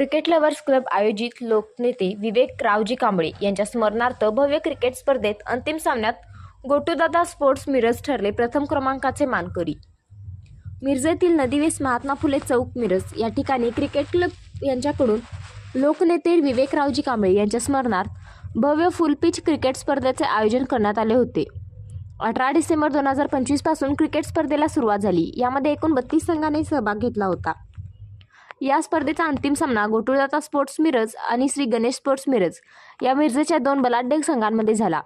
Cricket lovers club आयोजित लोकनेते विवेक रावजी कांबळे यांच्या स्मरणार्थ भव्य क्रिकेट स्पर्धेत अंतिम सामन्यात गोटूदादा स्पोर्ट्स मिरज ठरले प्रथम क्रमांकाचे मानकरी. मिरजेतील नदीवेस महात्मा फुले चौक मिरज या ठिकाणी क्रिकेट क्लब यांच्याकडून लोकनेते विवेकरावजी कांबळे यांच्या स्मरणार्थ भव्य फुलपिच क्रिकेट स्पर्धेचे आयोजन करण्यात आले होते. अठरा डिसेंबर दोन हजार पंचवीसपासून क्रिकेट स्पर्धेला सुरुवात झाली. यामध्ये एकूण बत्तीस संघांनी सहभाग घेतला होता. या स्पर्धेचा अंतिम सामना गोटुळदाता स्पोर्ट्स मिरज आणि श्री गणेश स्पोर्ट्स मिरज या मिरजेच्या दोन बलाढ्य संघांमध्ये झाला.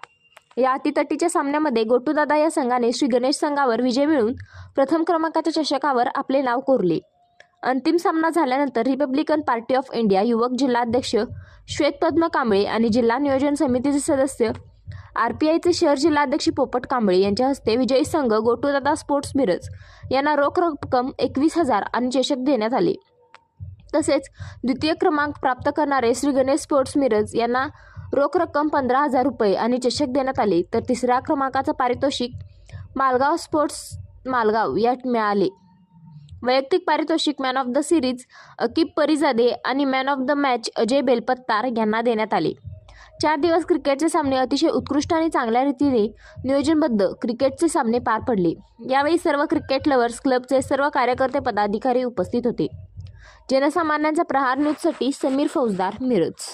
या अतितटीच्या सामन्यामध्ये गोटुदादा या संघाने श्री गणेश संघावर विजय मिळवून प्रथम क्रमांकाच्या चषकावर आपले नाव कोरले. अंतिम सामना झाल्यानंतर रिपब्लिकन पार्टी ऑफ इंडिया युवक जिल्हाध्यक्ष श्वेतपद्म कांबळे आणि जिल्हा नियोजन समितीचे सदस्य आर पी आयचे शहर जिल्हाध्यक्ष पोपट कांबळे यांच्या हस्ते विजयी संघ गोटुदादा स्पोर्ट्स मिरज यांना रोख रक्कम एकवीस हजार आणि चषक देण्यात आले. तसेच द्वितीय क्रमांक प्राप्त करणारे श्री गणेश स्पोर्ट्स मिरज यांना रोख रक्कम पंधरा हजार रुपये आणि चषक देण्यात आले. तर तिसऱ्या क्रमांकाचं पारितोषिक मालगाव स्पोर्ट्स मालगाव यात मिळाले. वैयक्तिक पारितोषिक मॅन ऑफ द सिरीज अकीप परिजादे आणि man of the match Ajay Belpattar यांना देण्यात आले. चार दिवस क्रिकेटचे सामने अतिशय उत्कृष्ट आणि चांगल्या रीतीने नियोजनबद्ध क्रिकेटचे सामने पार पडले. यावेळी सर्व क्रिकेट लवर्स क्लबचे सर्व कार्यकर्ते पदाधिकारी उपस्थित होते. जनसामान्यांचा प्रहार न्यूजसाठी समीर फौजदार मिरज.